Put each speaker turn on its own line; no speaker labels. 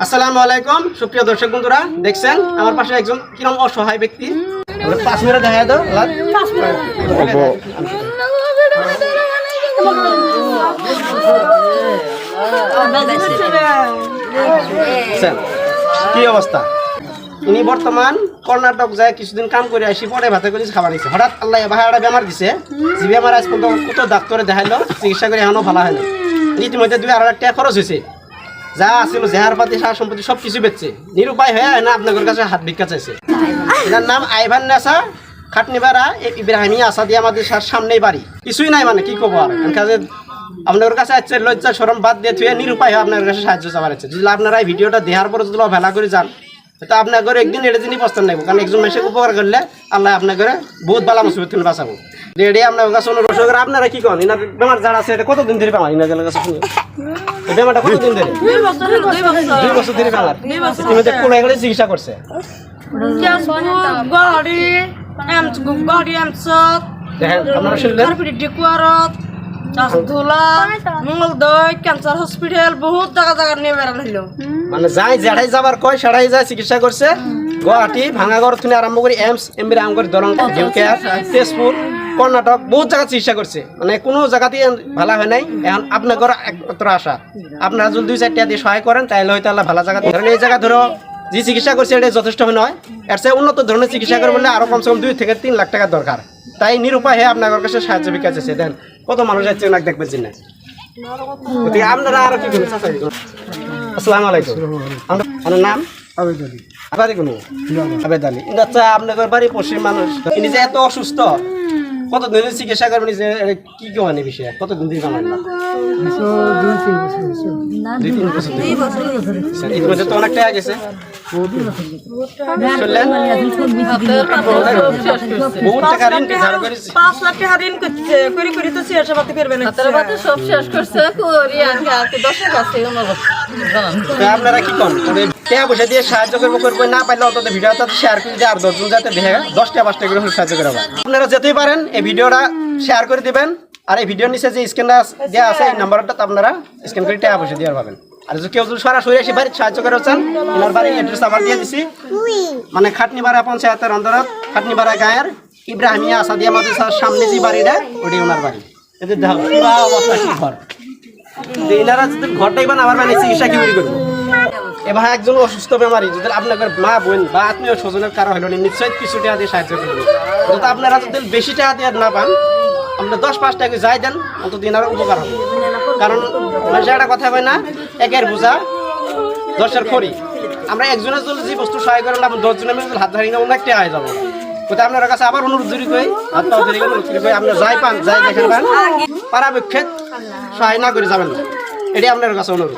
আসসালামু আলাইকুম সুপ্রিয় দর্শক বন্ধুরা দেখছেন? আমার পাশে একজন কিরম অসহায় ব্যক্তি? পাঁচ মিনিট দেখা দাও কি অবস্থা? ইনি বর্তমান কর্ণাটক যায় কিছুদিন কাম করে আসি পরে ভাতে করে খাবার দিচ্ছে হঠাৎ আল্লাহ একটা বেমার দিছে যে বেমার আজ পর্যন্ত কত ডাক্তারে দেখাইলো চিকিৎসা করে এখনও ভালো হয় না ইতিমধ্যে দুই আড়াই টাকা খরচ হয়েছে। যা আছিল, জেহার পাতি, সার সম্পত্তি সব কিছু বেচছে। নিরুপায় হয়ে না আপনাদের কাছে হাত ভিক্ষা চাইছে। নাম আইভান এই ইব্রাহিমি আমাদের সার সামনেই বাড়ি। কিছুই নাই মানে কি কব আর? কাজে আপনাদের কাছে আছে লজ্জা সরম বাদ দিয়ে থুয়ে নিরুপায় হয়ে আপনার কাছে সাহায্য চাবার আছে। যদি আপনারা এই ভিডিওটা দেখার পরে যদি ভেলা করে যান তো আপনার একদিন এটা জিনিস প্রস্তাব নেব। কারণ একজন মানুষের উপকার করলে আল্লাহ আপনার ঘরে বহুত ভালো মুসিবত বাঁচাবো। রেডি আপনার কাছে অনুরোধ করে আপনারা কি করেন ইনার বেমার যারা আছে এটা কতদিন ধরে বেমার ইনার কাছে শুনি? বেমারটা কতদিন ধরে?
দুই বছর
ধরে বেমার ইতিমধ্যে কোলে করে চিকিৎসা করছে আপনারা শুনলেন
ক্যান্সার হসপিটাল বহুত জায়গা জায়গা নিয়ে বেড়ানো
মানে যাই যেটাই যাবার কয় সেটাই যায় চিকিৎসা করছে। গুয়াহাটি ভাঙাগড় থেকে আরম্ভ করে এমস এম বি রামগড় দরং তেজপুর। কর্ণাটক বহুত জায়গা চিকিৎসা করছে মানে কোনো জায়গাতেই ভালো হয় নাই। এখন আপনার ঘর একমাত্র আশা। আপনারা যদি দুই চারটা দিয়ে সহায় করেন তাহলে হয়তো আল্লাহ ভালো জায়গা ধরেন এই জায়গা ধরো যে চিকিৎসা করছে এটা যথেষ্ট নয় এর চেয়ে উন্নত ধরনের চিকিৎসা করে বললে আরও কমসে কম দুই থেকে তিন লাখ টাকা দরকার তাই নিরুপায় হয়ে আপনার কাছে সাহায্য বিকাশ আছে। দেন কত মানুষ যাচ্ছে নাক দেখবেন না গতিকে আপনারা আরও কি করুন চাচা, কি করুন? আসসালামু আলাইকুম। আপনার নাম? আবারই কোনো? আবেদ আলী। আচ্ছা আপনাদের বাড়ি পশ্চিম মানুষ ইনি যে এত অসুস্থ কতদিন ধরে চিকিৎসা করবেন কি কি মানে বিষয়? বিষয়ে কতদিন ধরে কামাই না দুই তিন বছর। ধরে। আচ্ছা, ইতিমধ্যে তো অনেকটাই গেছে
করবে
আপনারা কি কম দিয়ে সাহায্য করব করব, না পারলে অন্তত ভিডিওটা শেয়ার করে দিয়ে আর দশজন যাতে দেখে দশটা পাঁচটা করে সাহায্য করা আপনারা যেতেই পারেন এই ভিডিওটা শেয়ার করে দিবেন, আর এই ভিডিওর নিচে যে স্ক্যানটা দেওয়া আছে, এই নাম্বারটা আপনারা স্ক্যান করে টাকা পয়সা দিয়ে পাবেন। আর যদি কেউ মানে পঞ্চায়েতের অন্তর্গত খাটনিপাড়া গায়ের ইব্রাহিমিয়া আসাদিয়া মাদ্রাসার সামনে যে বাড়িটা ওটি ওনার বাড়ি। যদি চিকিৎসা কি একজন অসুস্থ বেমারি, যদি আপনার মা, বোন বা আত্মীয় স্বজনের কারও নিশ্চয়ই কিছু টাকা সাহায্য করবে। আপনারা যদি বেশি টাকা দিয়ে না পান আপনার দশ পাঁচ টাকা যাই দেন অন্তত এনারা উপকার হবে। কারণ মানুষের একটা কথা হয় না একের বোঝা দশের খড়ি। আমরা একজনের যদি যে বস্তু সহায় করেন আমরা দশজনের মিলে হাত ধরি না অনেক টাকা হয়ে যাব। কোথায় আপনার কাছে আবার অনুরোধ জুড়ি করি হাত পা ধরি অনুরোধ করি কই, আপনারা যাই পান যাই দেখেন পান পারাপেক্ষে সহায় না করে যাবেন না। এটাই আপনার কাছে অনুরোধ।